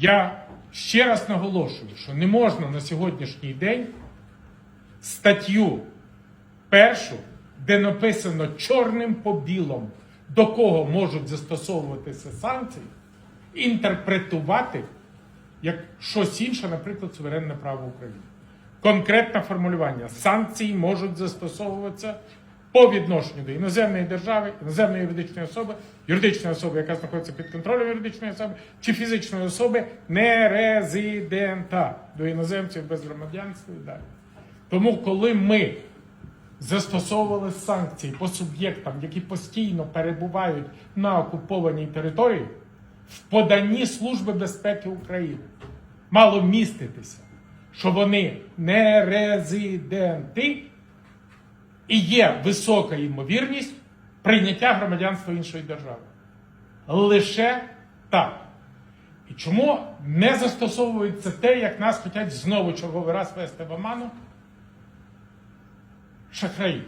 Я ще раз наголошую, що не можна на сьогоднішній день статтю першу, де написано чорним по білому, до кого можуть застосовуватися санкції, інтерпретувати як щось інше, наприклад, суверенне право України. Конкретне формулювання. Санкції можуть застосовуватися по відношенню до іноземної держави, іноземної юридичної особи, юридичної особи, яка знаходиться під контролем юридичної особи, чи фізичної особи нерезидента до іноземців без громадянства і далі. Тому, коли ми застосовували санкції по суб'єктам, які постійно перебувають на окупованій території, в поданні Служби безпеки України мало міститися, що вони не резиденти і є висока ймовірність прийняття громадянства іншої держави. Лише так. І чому не застосовується те, як нас хочуть знову черговий раз вести в оману? Шахраї.